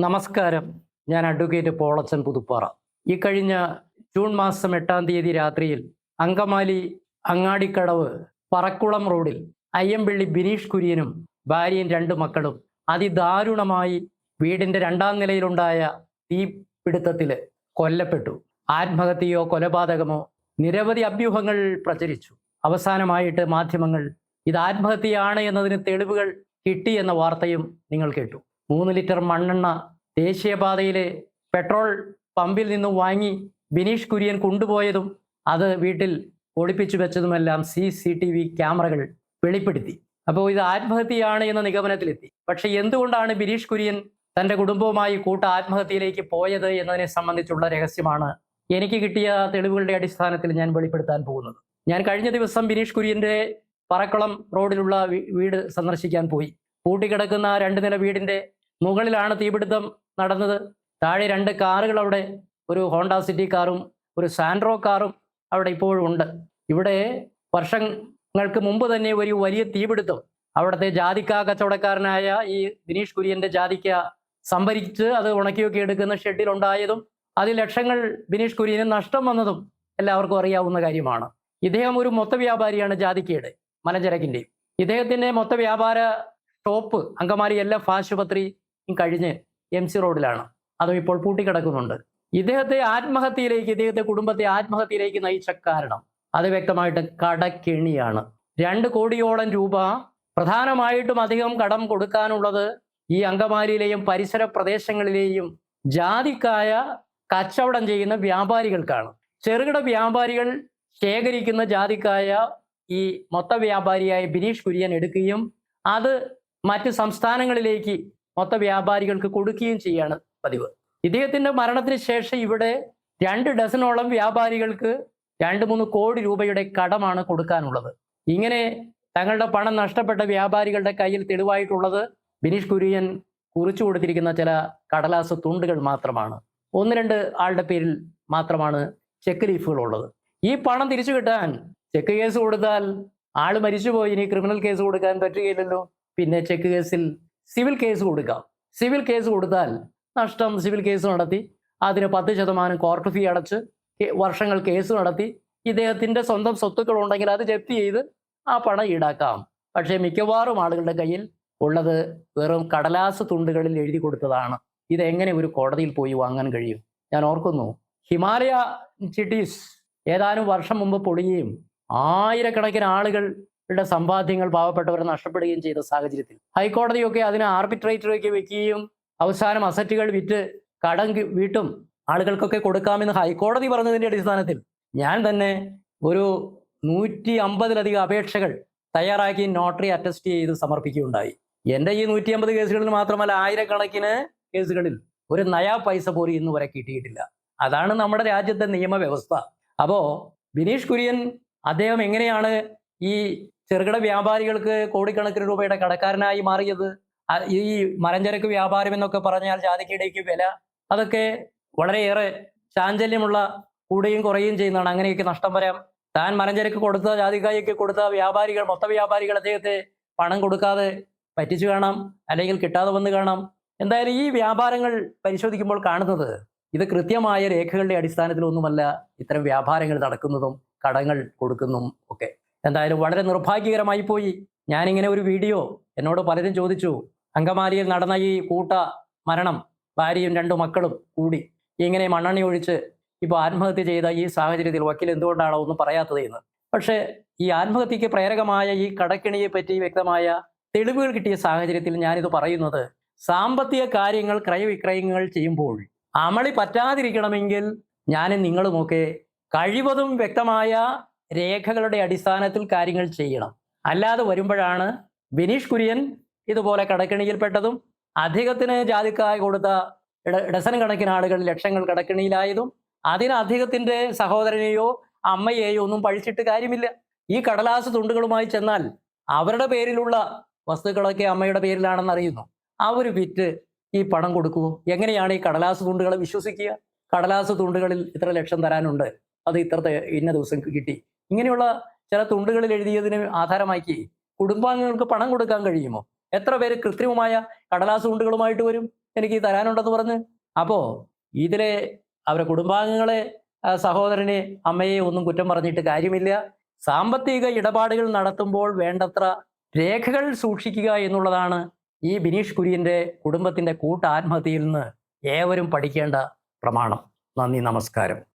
നമസ്കാരം. ഞാൻ അഡ്വക്കേറ്റ് പോളച്ചൻ പുതുപ്പാറ. ഈ കഴിഞ്ഞ ജൂൺ മാസം എട്ടാം തീയതി രാത്രിയിൽ അങ്കമാലി അങ്ങാടിക്കടവ് പറക്കുളം റോഡിൽ അയ്യമ്പള്ളി ബിനീഷ് കുര്യനും ഭാര്യയും രണ്ട് മക്കളും അതിദാരുണമായി വീടിന്റെ രണ്ടാം നിലയിലുണ്ടായ തീപിടുത്തത്തിൽ കൊല്ലപ്പെട്ടു. ആത്മഹത്യയോ കൊലപാതകമോ നിരവധി അഭ്യൂഹങ്ങൾ പ്രചരിച്ചു. അവസാനമായിട്ട് മാധ്യമങ്ങൾ ഇത് ആത്മഹത്യയാണ് എന്നതിന് തെളിവുകൾ കിട്ടി എന്ന വാർത്തയും നിങ്ങൾ കേട്ടു. മൂന്ന് ലിറ്റർ മണ്ണെണ്ണ ദേശീയപാതയിലെ പെട്രോൾ പമ്പിൽ നിന്ന് വാങ്ങി ബിനീഷ് കുര്യൻ കൊണ്ടുപോയതും അത് വീട്ടിൽ ഒളിപ്പിച്ചു വെച്ചതുമെല്ലാം സി സി ടി വി ക്യാമറകൾ വെളിപ്പെടുത്തി. അപ്പോൾ ഇത് ആത്മഹത്യയാണ് എന്ന നിഗമനത്തിലെത്തി. പക്ഷെ എന്തുകൊണ്ടാണ് ബിനീഷ് കുര്യൻ തന്റെ കുടുംബവുമായി കൂട്ട ആത്മഹത്യയിലേക്ക് പോയത് എന്നതിനെ സംബന്ധിച്ചുള്ള രഹസ്യമാണ് എനിക്ക് കിട്ടിയ തെളിവുകളുടെ അടിസ്ഥാനത്തിൽ ഞാൻ വെളിപ്പെടുത്താൻ പോകുന്നത്. ഞാൻ കഴിഞ്ഞ ദിവസം ബിനീഷ് കുര്യന്റെ പറക്കുളം റോഡിലുള്ള വീട് സന്ദർശിക്കാൻ പോയി. പൂട്ടിക്കിടക്കുന്ന രണ്ട് നില വീടിന്റെ മുകളിലാണ് തീപിടുത്തം നടന്നത്. താഴെ രണ്ട് കാറുകൾ അവിടെ ഒരു ഹോണ്ട സിറ്റി കാറും ഒരു സാൻഡ്രോ കാറും അവിടെ ഇപ്പോഴും ഉണ്ട് ഇവിടെ വർഷങ്ങൾക്ക് മുമ്പ് തന്നെ ഒരു വലിയ തീപിടുത്തം. അവിടുത്തെ ജാതിക്ക കച്ചവടക്കാരനായ ഈ ദിനീഷ് കുര്യന്റെ ജാതിക്ക സംഭരിച്ച് അത് ഉണക്കിയൊക്കെ എടുക്കുന്ന ഷെഡിൽ ഉണ്ടായതും അതിൽ ലക്ഷങ്ങൾ ദിനീഷ് കുര്യന് നഷ്ടം വന്നതും എല്ലാവർക്കും അറിയാവുന്ന കാര്യമാണ്. ഇദ്ദേഹം ഒരു മൊത്ത വ്യാപാരിയാണ് ജാതിക്കയുടെ മലഞ്ചരക്കിന്റെയും ഇദ്ദേഹത്തിന്റെ മൊത്ത വ്യാപാര ഷോപ്പ് അങ്കമാലി എൽ ആശുപത്രി കഴിഞ്ഞ് എം സി റോഡിലാണ്. അതും ഇപ്പോൾ പൂട്ടിക്കിടക്കുന്നുണ്ട്. ഇദ്ദേഹത്തെ ആത്മഹത്യയിലേക്ക് ഇദ്ദേഹത്തെ കുടുംബത്തെ ആത്മഹത്യയിലേക്ക് നയിച്ച കാരണം അത് വ്യക്തമായിട്ട് കടക്കെണിയാണ്. രണ്ട് കോടിയോളം രൂപ പ്രധാനമായിട്ടും അധികം കടം കൊടുക്കാനുള്ളത് ഈ അങ്കമാലിയിലെയും പരിസര പ്രദേശങ്ങളിലെയും ജാതിക്കായ കച്ചവടം ചെയ്യുന്ന വ്യാപാരികൾക്കാണ്. ചെറുകിട വ്യാപാരികൾ ശേഖരിക്കുന്ന ജാതിക്കായ ഈ മൊത്ത വ്യാപാരിയായ ബിനീഷ് കുര്യൻ എടുക്കുകയും അത് മറ്റ് സംസ്ഥാനങ്ങളിലേക്ക് മൊത്ത വ്യാപാരികൾക്ക് കൊടുക്കുകയും ചെയ്യാണ് പതിവ്. ഇദ്ദേഹത്തിന്റെ മരണത്തിന് ശേഷം ഇവിടെ രണ്ട് ഡസനോളം വ്യാപാരികൾക്ക് രണ്ട് മൂന്ന് കോടി രൂപയുടെ കടമാണ് കൊടുക്കാനുള്ളത്. ഇങ്ങനെ തങ്ങളുടെ പണം നഷ്ടപ്പെട്ട വ്യാപാരികളുടെ കയ്യിൽ തെളിവായിട്ടുള്ളത് ബിനീഷ് കുര്യൻ കുറിച്ചു കൊടുത്തിരിക്കുന്ന ചില കടലാസ തുണ്ടുകൾ മാത്രമാണ്. ഒന്ന് രണ്ട് ആളുടെ പേരിൽ മാത്രമാണ് ചെക്ക് ലീഫുകൾ ഉള്ളത് ഈ പണം തിരിച്ചു കിട്ടാൻ ചെക്ക് കേസ് കൊടുത്താൽ ആൾ മരിച്ചുപോയി ഇനി ക്രിമിനൽ കേസ് കൊടുക്കാൻ പറ്റുകയില്ലല്ലോ. പിന്നെ ചെക്ക് കേസിൽ സിവിൽ കേസ് കൊടുക്കാം. സിവിൽ കേസ് കൊടുത്താൽ നഷ്ടം സിവിൽ കേസ് നടത്തി. അതിന് പത്ത് ശതമാനം കോർട്ട് ഫീ അടച്ച് വർഷങ്ങൾ കേസ് നടത്തി. ഇദ്ദേഹത്തിന്റെ സ്വന്തം സ്വത്തുക്കൾ ഉണ്ടെങ്കിൽ അത് ജപ്തി ചെയ്ത് ആ പണം ഈടാക്കാം. പക്ഷേ മിക്കവാറും ആളുകളുടെ കയ്യിൽ ഉള്ളത് വെറും കടലാസ് തുണ്ടുകളിൽ എഴുതി കൊടുത്തതാണ്. ഇതെങ്ങനെ ഒരു കോടതിയിൽ പോയി വാങ്ങാൻ കഴിയും? ഞാൻ ഓർക്കുന്നു ഹിമാലയ ചിട്ടീസ് ഏതാനും വർഷം മുമ്പ് പൊളിയുകയും ആയിരക്കണക്കിന് ആളുകളുടെ സമ്പാദ്യങ്ങൾ പാവപ്പെട്ടവർ നഷ്ടപ്പെടുകയും ചെയ്ത സാഹചര്യത്തിൽ. ഹൈക്കോടതിയൊക്കെ അതിനെ ആർബിട്രേറ്ററേക്ക് വെക്കുകയും അവസാനം അസറ്റുകൾ വിറ്റ് കടം വീട്ടും ആളുകൾക്കൊക്കെ കൊടുക്കാമെന്ന് ഹൈക്കോടതി പറഞ്ഞതിന്റെ അടിസ്ഥാനത്തിൽ ഞാൻ തന്നെ ഒരു നൂറ്റി അമ്പതിലധികം അപേക്ഷകൾ തയ്യാറാക്കി നോട്ടറി അറ്റസ്റ്റ് ചെയ്ത് സമർപ്പിക്കുകയുണ്ടായി. എന്റെ ഈ നൂറ്റി അമ്പത് കേസുകളിൽ മാത്രമല്ല ആയിരക്കണക്കിന് കേസുകളിൽ ഒരു നയാ പൈസ പോലും ഇന്ന് വരെ കിട്ടിയിട്ടില്ല. അതാണ് നമ്മുടെ രാജ്യത്തെ നിയമവ്യവസ്ഥ. അപ്പോൾ ബിനീഷ് കുര്യൻ അദ്ദേഹം എങ്ങനെയാണ് ഈ ചെറുകിട വ്യാപാരികൾക്ക് കോടിക്കണക്കിന് രൂപയുടെ കടക്കാരനായി മാറിയത്. ഈ മലഞ്ചരക്ക് വ്യാപാരം എന്നൊക്കെ പറഞ്ഞാൽ ജാതിക്കിടയ്ക്ക് വില. അതൊക്കെ വളരെയേറെ ചാഞ്ചല്യമുള്ള കൂടുകയും കുറയുകയും ചെയ്യുന്നതാണ്. അങ്ങനെയൊക്കെ നഷ്ടം വരാം. താൻ മലഞ്ചരക്ക് കൊടുത്ത ജാതിക്കായൊക്കെ കൊടുത്ത വ്യാപാരികൾ മൊത്ത വ്യാപാരികൾ അദ്ദേഹത്തെ പണം കൊടുക്കാതെ പറ്റിച്ചു കാണാം. അല്ലെങ്കിൽ കിട്ടാതെ വന്ന് കാണാം. എന്തായാലും ഈ വ്യാപാരങ്ങൾ പരിശോധിക്കുമ്പോൾ കാണുന്നത് ഇത് കൃത്യമായ രേഖകളുടെ അടിസ്ഥാനത്തിലൊന്നുമല്ല. ഇത്തരം വ്യാപാരങ്ങൾ നടക്കുന്നതും കടങ്ങൾ കൊടുക്കുന്നതും ഒക്കെ. എന്തായാലും വളരെ നിർഭാഗ്യകരമായി പോയി. ഞാനിങ്ങനെ ഒരു വീഡിയോ എന്നോട് പലരും ചോദിച്ചു. അങ്കമാലിയിൽ നടന്ന ഈ കൂട്ട മരണം ഭാര്യയും രണ്ടു മക്കളും കൂടി ഇങ്ങനെ മണ്ണെണ്ണി ഒഴിച്ച് ഇപ്പോൾ ആത്മഹത്യ ചെയ്ത ഈ സാഹചര്യത്തിൽ വക്കീൽ എന്തുകൊണ്ടാണോ ഒന്നും പറയാത്തത് എന്ന്? പക്ഷേ ഈ ആത്മഹത്യക്ക് പ്രേരകമായ ഈ കടക്കിണിയെ പറ്റി വ്യക്തമായ തെളിവുകൾ കിട്ടിയ സാഹചര്യത്തിൽ ഞാനിത് പറയുന്നത് സാമ്പത്തിക കാര്യങ്ങൾ ക്രയവിക്രയങ്ങൾ ചെയ്യുമ്പോൾ അമളി പറ്റാതിരിക്കണമെങ്കിൽ ഞാനും നിങ്ങളുമൊക്കെ കഴിവതും വ്യക്തമായ രേഖകളുടെ അടിസ്ഥാനത്തിൽ കാര്യങ്ങൾ ചെയ്യണം. അല്ലാതെ വരുമ്പോഴാണ് ബിനീഷ് കുര്യൻ ഇതുപോലെ കടക്കിണിയിൽപ്പെട്ടതും അധികത്തിന് ജാതിക്കായി കൊടുത്ത ഡസൻ കണക്കിന് ആളുകൾ ലക്ഷങ്ങൾ കടക്കിണിയിലായതും അതിന് അധികത്തിന്റെ സഹോദരനെയോ അമ്മയെയോ ഒന്നും പഴിച്ചിട്ട് കാര്യമില്ല. ഈ കടലാസ് തുണ്ടുകളുമായി ചെന്നാൽ അവരുടെ പേരിലുള്ള വസ്തുക്കളൊക്കെ അമ്മയുടെ പേരിലാണെന്ന് അറിയുന്നു. അവർ വിറ്റ് ഈ പണം കൊടുക്കൂ എങ്ങനെയാണ് ഈ കടലാസ് തുണ്ടുകളെ വിശ്വസിക്കുക? കടലാസ് തുണ്ടുകളിൽ ഇത്ര ലക്ഷം തരാനുണ്ട്. അത് ഇത്ര ഇന്ന ദിവസം കിട്ടി. ഇങ്ങനെയുള്ള ചില തുണ്ടുകളിൽ എഴുതിയതിന് ആധാരമാക്കി കുടുംബാംഗങ്ങൾക്ക് പണം കൊടുക്കാൻ കഴിയുമോ? എത്ര പേര് കൃത്രിമമായ കടലാസ് തുണ്ടുകളുമായിട്ട് വരും? എനിക്ക് തരാനുണ്ടെന്ന് പറഞ്ഞ്. അപ്പോൾ ഇതിലെ അവരെ കുടുംബാംഗങ്ങളെ സഹോദരനെ അമ്മയെ ഒന്നും കുറ്റം പറഞ്ഞിട്ട് കാര്യമില്ല. സാമ്പത്തിക ഇടപാടുകൾ നടത്തുമ്പോൾ വേണ്ടത്ര രേഖകൾ സൂക്ഷിക്കുക എന്നുള്ളതാണ് ഈ ബിനീഷ് കുര്യന്റെ കുടുംബത്തിന്റെ കൂട്ടാത്മഹത്യയിൽ നിന്ന് ഏവരും പഠിക്കേണ്ട പ്രമാണം. നന്ദി നമസ്കാരം.